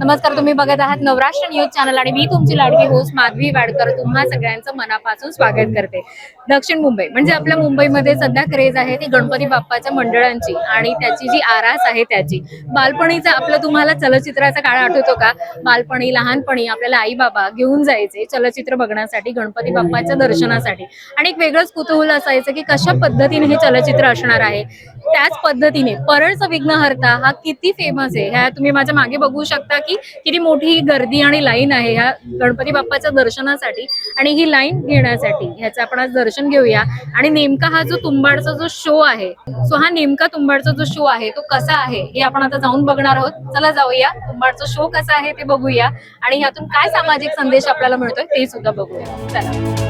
नमस्कार तुम्ही बघत आहात नवराष्ट्र न्यूज चॅनल आणि मी तुमची लाडकी होस्ट माधवी वाडकर. तुम्हा सगळ्यांचं मनापासून स्वागत करते. दक्षिण मुंबई म्हणजे आपल्या मुंबईमध्ये सध्या क्रेज आहे ती गणपती बाप्पाच्या मंडळांची आणि त्याची जी आरास आहे त्याची. बालपणीचा आपलं तुम्हाला चलचित्राचा काळ आठवतो का? बालपणी लहानपणी आपल्याला आई बाबा घेऊन जायचे चलचित्र बघण्यासाठी गणपती बाप्पाच्या दर्शनासाठी. आणि एक वेगळंच कुतूहल असायचं की कशा पद्धतीने हे चलचित्र असणार आहे? त्याच पद्धतीने परळचा विघ्नहर्ता हा किती फेमस आहे? ह्या तुम्ही माझ्या मागे बघू शकता की किती मोठी गर्दी आणि लाईन आहे ह्या गणपती बाप्पाच्या दर्शनासाठी आणि ही लाईन घेण्यासाठी. ह्याचं आपण आज दर्शन घेऊया. आणि नेमका हा जो तुंबाडचा जो शो आहे सो हा नेमका तुंबाडचा जो शो आहे तो कसा आहे हे आपण आता जाऊन बघणार आहोत. चला जाऊया. तुंबाडचा शो कसा आहे ते बघूया. आणि ह्यातून काय सामाजिक संदेश आपल्याला मिळतोय ते सुद्धा बघूया. चला.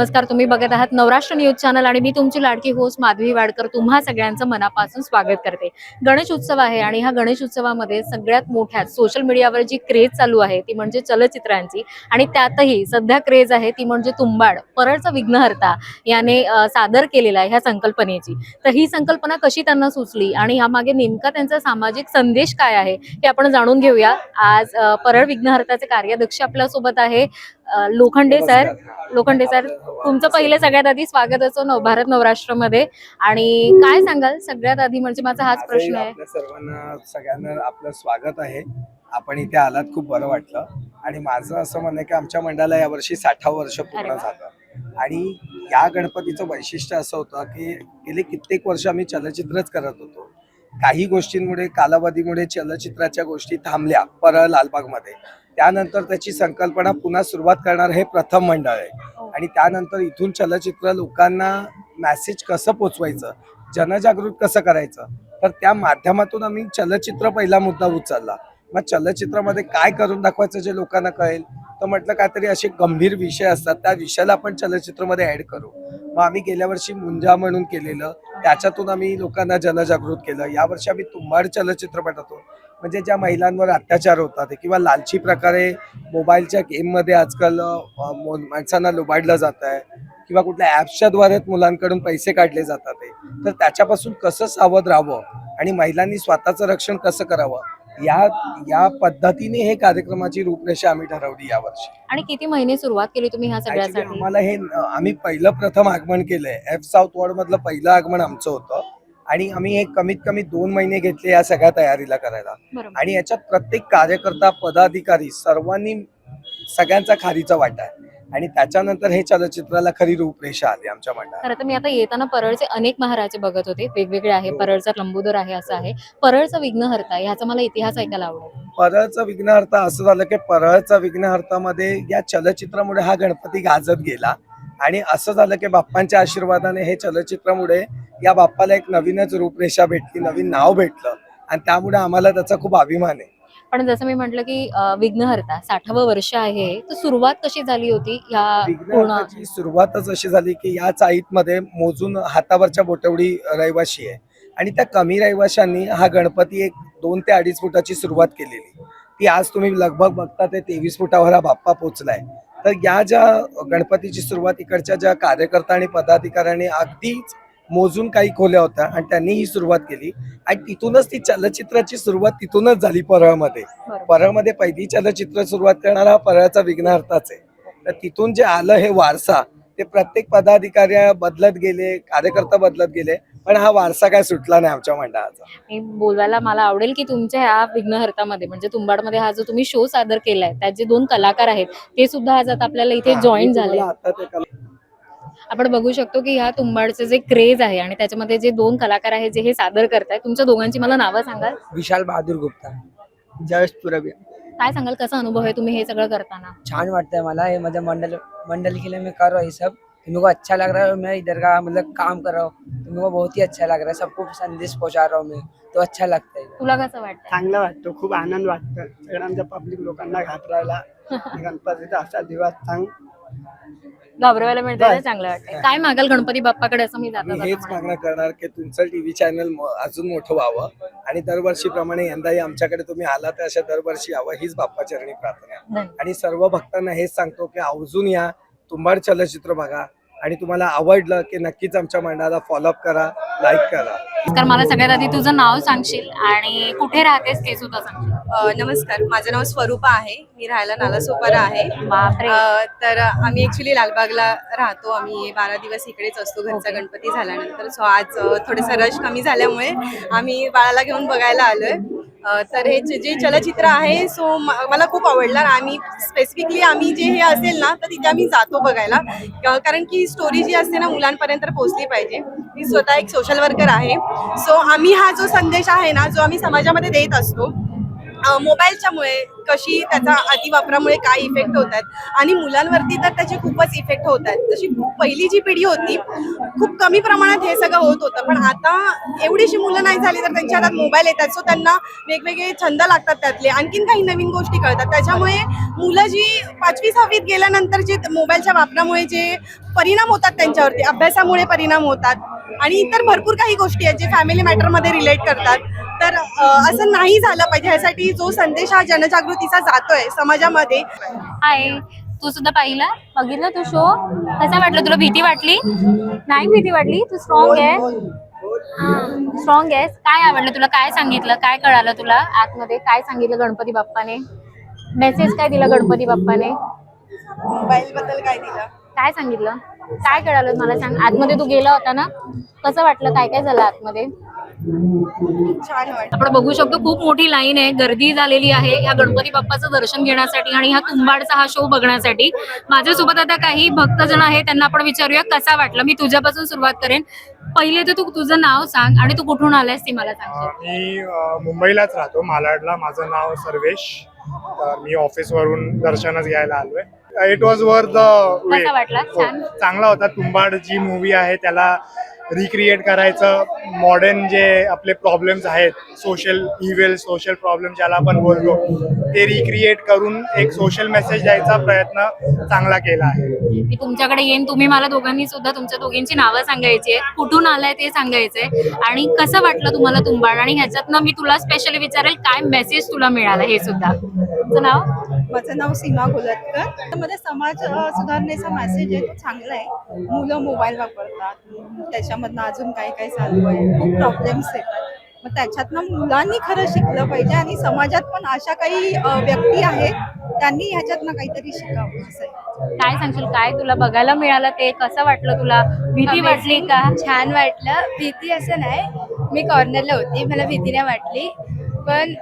नमस्कार तुम्ही बघत आहात नवराष्ट्र न्यूज चॅनल आणि मी तुमची लाडकी होस्ट माधवी वाडकर. तुम्हा सगळ्यांचं मनापासून स्वागत करते. गणेश उत्सव आहे आणि ह्या गणेश उत्सवामध्ये सगळ्यात मोठ्या सोशल मीडियावर जी क्रेज चालू आहे ती म्हणजे चलचित्रांची. आणि त्यातही सध्या क्रेज आहे ती म्हणजे तुंबाड परळचा विघ्नहर्ता याने सादर केलेला आहे ह्या संकल्पनेची. तर ही संकल्पना कशी त्यांना सुचली आणि यामागे नेमका त्यांचा सामाजिक संदेश काय आहे हे आपण जाणून घेऊया. आज परळ विघ्नहर्ताचे कार्याध्यक्ष आपल्यासोबत आहे. लोखंडे सर. लोखंडे सर तुमचं पहिले सगळ्यात आधी स्वागत असो नव भारत नवराष्ट्रमध्ये. आणि काय सांगाल सगळ्यात आधी? म्हणजे माझा हाच प्रश्न आहे. सर्वांना सगळ्यांना आपलं स्वागत आहे. आपण इथे आलात खूप बरं वाटलं. आणि माझं असं म्हणणं की आमच्या मंडळाला यावर्षी साठावं वर्ष पूर्ण. झालं. आणि या गणपतीचं वैशिष्ट्य असं होतं की गेले कित्येक वर्ष आम्ही चलचित्रच करत होतो. काही गोष्टींमुळे कालावधीमुळे चलचित्राच्या गोष्टी थांबल्या परळ लालबागमध्ये. त्यानंतर त्याची संकल्पना पुन्हा सुरुवात करणार हे प्रथम मंडळ आहे. आणि त्यानंतर इथून चलचित्र लोकांना मॅसेज कसं पोचवायचं जनजागृत कसं करायचं तर त्या माध्यमातून आम्ही चलचित्र पहिला मुद्दा उचलला. मग चलचित्रामध्ये काय करून दाखवायचं जे लोकांना कळेल तर म्हटलं काहीतरी असे गंभीर विषय असतात त्या विषयाला आपण चलचित्रामध्ये ऍड करू. मग आम्ही गेल्या वर्षी मुंजा म्हणून केलेलं त्याच्यातून आम्ही लोकांना जनजागृत केलं. यावर्षी आम्ही तुंबाड चलचित्रपटातून म्हणजे ज्या महिलांवर अत्याचार होतात किंवा लालची प्रकारे मोबाईलच्या गेममध्ये आजकाल माणसांना लुबाडलं जात आहे किंवा कुठल्या ॲप्सच्या द्वारे मुलांकडून पैसे काढले जातात तर त्याच्यापासून कसं सावध राहावं? आणि महिलांनी स्वतःचं रक्षण कसं करावं? या या पद्धतीने हे कार्यक्रमाची रूपरेषा आम्ही ठरवली यावर्षी. आणि किती महिने सुरुवात केली तुम्ही ह्या Actually सगळ्यासाठी? आम्हाला हे आम्ही पहिलं प्रथम आगमन केलंय. एफ साऊथ वॉर्ड मधलं पहिलं आगमन आमचं होतं. आणि आम्ही हे कमीत कमी दोन महिने घेतले या सगळ्या तयारीला करायला. बरोबर. आणि याच्यात प्रत्येक कार्यकर्ता पदाधिकारी सर्वांनी सगळ्यांचा खारीचा वाटा आहे. आणि त्याच्यानंतर हे चलचित्राला खरी रूपरेषा आली आमच्या मंडळात. खरं तर मी आता येताना परळचे अनेक महाराजे बघत होते. वेगवेगळे आहे. हो. परळचा लंबोदर आहे असं आहे. परळचा विघ्नहर्ता ह्याचा मला इतिहास ऐकायला आवडेल. परळचा विघ्नहर्ता असं झालं की परळचा विघ्नहर्तामध्ये या चलचित्रामुळे हा गणपती गाजत गेला. आणि असं झालं की बाप्पांच्या आशीर्वादाने हे चलचित्रामुळे या बाप्पाला एक नवीनच रूपरेषा भेटली नवीन नाव भेटलं. आणि त्यामुळे आम्हाला त्याचा खूप अभिमान आहे. पण जसं मी म्हटलं की विघ्नहर्ता साठावं वर्ष आहे तर सुरुवात कशी झाली होती ह्या पूर्ण सुरुवातच अशी झाली की या चाळीतमध्ये मोजून हातावरच्या बोटवडी रहिवाशी आहे. आणि त्या कमी रहिवाशांनी हा गणपती एक दोन ते अडीच फुटाची सुरुवात केलेली. ती आज तुम्ही लगभग बघता ते तेवीस फुटावर हा बाप्पा पोचलाय. तर या ज्या गणपतीची सुरुवात इकडच्या ज्या कार्यकर्ता आणि पदाधिकाऱ्यांनी अगदीच मोजून काही खोल्या होत्या आणि त्यांनी ही सुरुवात केली. आणि तिथूनच ती चलचित्राची सुरुवात तिथूनच झाली परळमध्ये. परळमध्ये पहिली चलचित्र सुरुवात करणारा हा परळचा विघ्नहर्ताच आहे. तर तिथून जे आलं हे वारसा ते प्रत्येक पदाधिकारी बदलत गेले कार्यकर्ता बदलत गेले पण हा वारसा काय सुटला नाही आमच्या मंडळाचा. मी बोलवायला मला आवडेल की तुमच्या ह्या विघ्नहर्तामध्ये म्हणजे तुंबाडमध्ये हा जो तुम्ही शो सादर केलाय त्यात जे दोन कलाकार आहेत ते सुद्धा आज आता आपल्याला इथे जॉईन झाले आता ते आपण बघू शकतो की ह्या तुंबाडचे जे क्रेज आहे आणि त्याच्यामध्ये जे दोन कलाकार आहेत जे हे सादर करतायत तुमच्या दोघांची मला नावं सांगाल? विशाल बहादूर गुप्ता. जयेश पुरबी काय सांगाल? कसा अनुभव आहे तुम्ही हे सगळं करताना? छान वाटतंय मला. हे माझं मंडल मंडल केलं मी करो हे सब. तुम लोग को अच्छा लग रहा है और मैं इधर का मतलब काम कर रहा हूँ. तुम लोग को बहुत ही अच्छा लग रहा है. सबको संदेश पहुंचा रहा हूँ मैं. तो अच्छा लगता है. तुला कसं वाटतं चांगलं वाटतं खूप आनंद वाटतं. सगळ्यांच्या पब्लिक लोकांना घाबरायला गणपतीचा असा दिवस सांग. घाबरवायला मिळतं ते चांगलं वाटतं काय मागाल गणपती बाप्पाकडे असं मी मी हेच जाता मागणं करणार की तुमचं टीव्ही चॅनल अजून मोठं व्हावं आणि दरवर्षीप्रमाणे यंदाही आमच्याकडे तुम्ही आला तर अशा दरवर्षी यावं हीच बाप्पाचरणी प्रार्थना आहे. धन्यवाद. आणि सर्व भक्तांना हेच सांगतो की आवर्जून या तुंबाड चलचित्र बघा आणि तुम्हाला आवडलं की नक्कीच आमच्या मंडळाला फॉलोअप करा लाईक करा. तर मला सगळ्यात आधी तुझं नाव सांगशील आणि कुठे राहतेस ते सुद्धा सांगशील. अ, नमस्कार माझं नाव स्वरूपा आहे. मी राहायला नालासोपारा आहे. बापरे. अ, तर आम्ही ऍक्च्युली लालबागला राहतो. आम्ही बारा दिवस इकडेच असतो घरचा गणपती झाल्यानंतर. सो आज अ, थोडंसं रश कमी झाल्यामुळे आम्ही बाळाला घेऊन बघायला आलोय. तर हे जे चलचित्र आहे सो मला खूप आवडलं. आम्ही स्पेसिफिकली आम्ही जे हे असेल ना तर तिथे आम्ही जातो बघायला. कारण की स्टोरी जी असते ना मुलांपर्यंत पोहोचली पाहिजे. मी स्वतः एक सोशल वर्कर आहे. सो आम्ही हा जो संदेश आहे ना जो आम्ही समाजामध्ये देत असतो मोबाईलच्यामुळे कशी त्याचा अतिवापरामुळे काय इफेक्ट होत आहेत. आणि मुलांवरती तर त्याचे खूपच इफेक्ट होत आहेत. तशी खूप पहिली जी पिढी होती खूप कमी प्रमाणात हे सगळं होत होतं. पण आता एवढीशी मुलं नाही झाली तर त्यांच्या हातात मोबाईल येतात सो त्यांना वेगवेगळे छंद लागतात त्यातले. आणखीन काही नवीन गोष्टी कळतात. त्याच्यामुळे मुलं जी पाचवी सहावीत गेल्यानंतर जे मोबाईलच्या वापरामुळे जे परिणाम होतात त्यांच्यावरती अभ्यासामुळे परिणाम होतात. आणि इतर भरपूर काही गोष्टी आहेत जे फॅमिली मॅटरमध्ये रिलेट करतात. तर असं नाही झालं पाहिजे. ह्यासाठी जो संदेश हा जनजागृतीचा जातोय समाजामध्ये. हाय तू सुद्धा पाहिला? बघितलं तू शो कसा वाटलं? तुला भीती वाटली? नाही भीती वाटली. तू स्ट्रॉंग आहे स्ट्रॉंग आहेस. काय आवडलं तुला? काय सांगितलं? काय कळालं तुला आतमध्ये? काय सांगितलं गणपती बाप्पाने? मेसेज काय दिला गणपती बाप्पाने? मोबाईल बद्दल काय दिलं? काय सांगितलं? काय कळालं? मला सांग. आतमध्ये तू गेला होता ना? कसं वाटलं? काय काय झालं आतमध्ये? आपण बघू शकतो खूप मोठी लाईन आहे. गर्दी झालेली आहे. या गणपती बाप्पाचं दर्शन घेण्यासाठी आणि ह्या तुंबाडचा हा शो बघण्यासाठी. माझ्यासोबत आता काही भक्तजन आहे त्यांना आपण विचारूया कसा वाटला. मी तुझ्यापासून सुरुवात करेन. पहिले तर तू तुझं नाव सांग आणि तू कुठून आलायस ती मला सांगशील मी मुंबईलाच राहतो. मालाडला माझं नाव सर्वेश. तर मी ऑफिसवरून दर्शनच घ्यायला आलोय. इट वॉज वर द वे कसा वाटला? छान? चांगला होता. तुंबाड जी मूवी आहे. त्याला रिक्रिएट करायचं. मॉडर्न जे आपले प्रॉब्लेम्स आहेत सोशल इव्हेल सोशल प्रॉब्लेम ज्याला आपण बोलतो ते रिक्रिएट करून एक सोशल मेसेज द्यायचा प्रयत्न चांगला केला आहे. मी तुमच्याकडे येईन. तुम्ही मला दोघांनी सुद्धा तुमच्या दोघींची नावं सांगायची आहे कुठून आलाय ते सांगायचंय. आणि कसं वाटलं तुम्हाला तुंबाड आणि ह्याच्यातनं मी तुला स्पेशली विचारेल काय मेसेज तुला मिळाला हे सुद्धा. तुझं नाव? माझं नाव सीमा गोलतकर त्यामध्ये समाज सुधारणेचा मेसेज आहे. तो चांगला आहे. मुलं मोबाईल वापरतात. त्याच्यामधनं अजून काही काही चालू आहे. खूप प्रॉब्लेम्स येतात. मग त्याच्यातनं मुलांनी खरं शिकलं पाहिजे आणि समाजात पण अशा काही व्यक्ती आहेत त्यांनी ह्याच्यातनं काहीतरी शिकावं असं काय सांगशील? काय तुला बघायला मिळालं ते? कसं वाटलं तुला? भीती वाटली का? छान वाटलं. भीती असं नाही. मी कॉर्नरला होती. मला भीती नाही वाटली. पण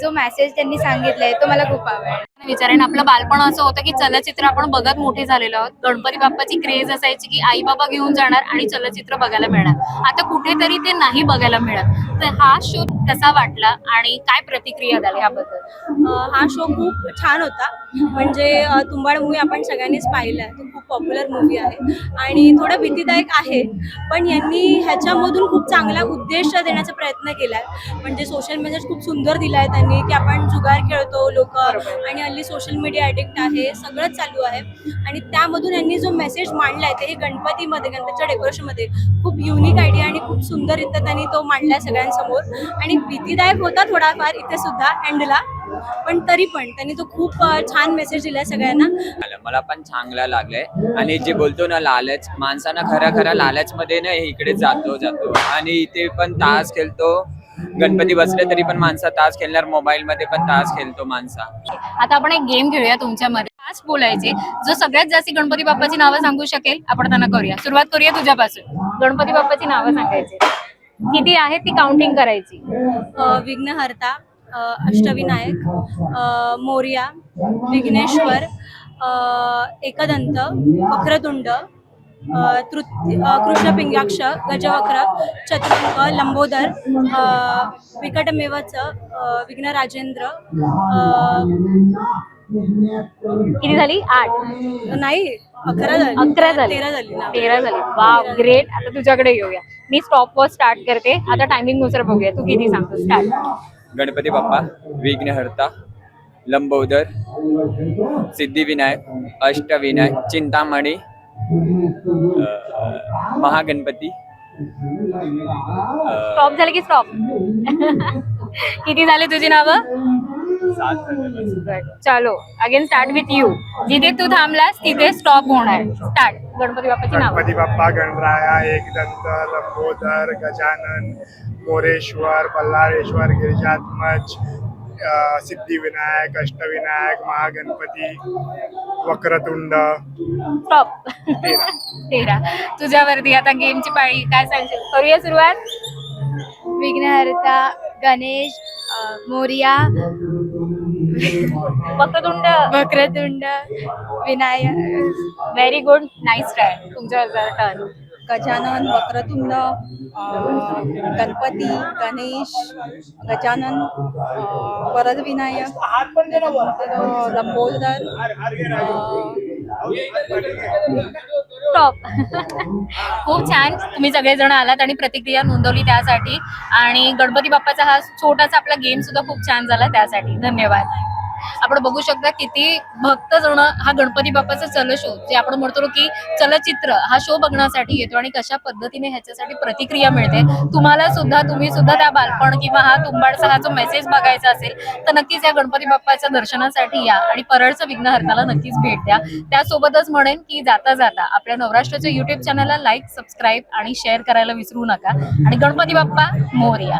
जो मेसेज त्यांनी सांगितलाय तो मला खूप आवडला. विचारेन. आपलं बालपण असं होतं की चलचित्र आपण बघत मोठे झालेलो आहोत. गणपती बाप्पाची क्रेज असायची की आई बाबा घेऊन जाणार आणि चलचित्र बघायला मिळणार. आता कुठेतरी ते नाही बघायला मिळत. तर हा शो कसा वाटला आणि काय प्रतिक्रिया झाली ह्याबद्दल अ, हा शो खूप छान होता. म्हणजे तुंबाड मूवी आपण सगळ्यांनीच पाहिला आहे. तो खूप पॉप्युलर मूवी आहे. आणि थोडा भीतीदायक आहे. पण यांनी ह्याच्यामधून खूप चांगला उद्देश देण्याचा प्रयत्न केला आहे म्हणजे सोशल मेसेज खूप सुंदर दिला आहे त्यांनी की आपण जुगार खेळतो लोक आणि हल्ली सोशल मीडिया ॲडिक्ट आहे सगळंच चालू आहे. आणि त्यामधून यांनी जो मेसेज मांडला आहे ते हे गणपतीमध्ये गणपतीच्या डेकोरेशनमध्ये खूप युनिक आयडिया आणि खूप सुंदररित्या त्यांनी तो मांडला आहे सगळ्यांसमोर. आणि भीतीदायक होता थोडाफार इथे सुद्धा एंडला पण तरी पण त्यांनी तो खूप छान मेसेज दिलाय सगळ्यांना. आलं. मला पण चांगला लागलंय. आणि जे बोलतो ना लालच माणसानं खऱ्या खऱ्या लालच मध्ये ना इकडे जातो जातो. आणि इथे पण तास खेळतो. गणपती बसले तरी पण माणसा तास खेळणार मोबाईल मध्ये पण तास खेळतो माणसा. आता आपण एक गेम खेळूया तुमच्यामध्ये. फास्ट बोलायचे जो सगळ्यात जास्त गणपती बाप्पाची नावं सांगू शकेल आपण त्यांना करूया. सुरुवात करूया तुझ्यापासून. गणपती बाप्पाची नावं सांगायची. किती आहेत ती काउंटिंग करायची? विघ्नहर्ता अष्टविनायक अ, मोर्या विघ्नेश्वर एकदंत वक्रतुंड अ, कृष्णपिंगाक्ष गजवक्र चतुर्मुख लंबोदर विकटमेवच अ, विघ्नराजेंद्र अ, किती झाली? आठ. नाही अकरा झाली. अकरा झाली. तेरा झाली ना. तेरा झाली. वा ग्रेट आता तुझ्याकडे येऊया. मी स्टॉप वर स्टार्ट करते. आता टायमिंगनुसार बघूया. तू किती सांगतो स्टार्ट गणपती बाप्पा विघ्नहर्ता लंबोदर सिद्धिविनायक अष्टविनायक चिंतामणी महागणपती. स्टॉप झाले की स्टॉप किती झाले तुझी नावं? चलो अगेन स्टार्ट विथ यू जिथे तू थांबलास तिथे स्टॉप होणार. स्टार्ट गणपती बाप्पाची नाव. गणपती बाप्पा गणराया एकदंत लंबोदर गजानन मोरेश्वर बल्लाळेश्वर गिरिजात्मज सिद्धिविनायक अष्टविनायक महागणपती वक्रतुंड. तेरा. तुझ्यावरती आता गेमची पाळी काय सांगशील? करूया सुरुवात? विघ्नहर्ता गणेश अ, Morya Vakratunda. Vakratunda. Vinayak. Very good nice try तुमच्या टर्न गजानन वक्रतुंड गणपती गणेश गजानन वरदविनायक लंबोदर टॉप. खूप छान. तुम्ही सगळेजण आलात आणि प्रतिक्रिया नोंदवली त्यासाठी. आणि गणपती बाप्पाचा हा छोटासा आपला गेम सुद्धा खूप छान झाला त्यासाठी. धन्यवाद. आपण बघू शकता किती भक्त जण हा गणपती बाप्पाचा चल शो जे आपण म्हणतो की चलचित्र हा शो बघण्यासाठी येतो आणि कशा पद्धतीने ह्याच्यासाठी प्रतिक्रिया मिळते. तुम्हाला सुद्धा तुम्ही सुद्धा त्या बालपण किंवा हा तुंबाडचा हा जो मेसेज बघायचा असेल तर नक्कीच या गणपती बाप्पाच्या दर्शनासाठी या आणि परळचं विघ्नहर्ताला नक्कीच भेट द्या. त्यासोबतच म्हणेन की जाता जाता आपल्या नवराष्ट्राच्या युट्यूब चॅनलला लाईक सबस्क्राईब आणि शेअर करायला विसरू नका. आणि गणपती बाप्पा मोरया.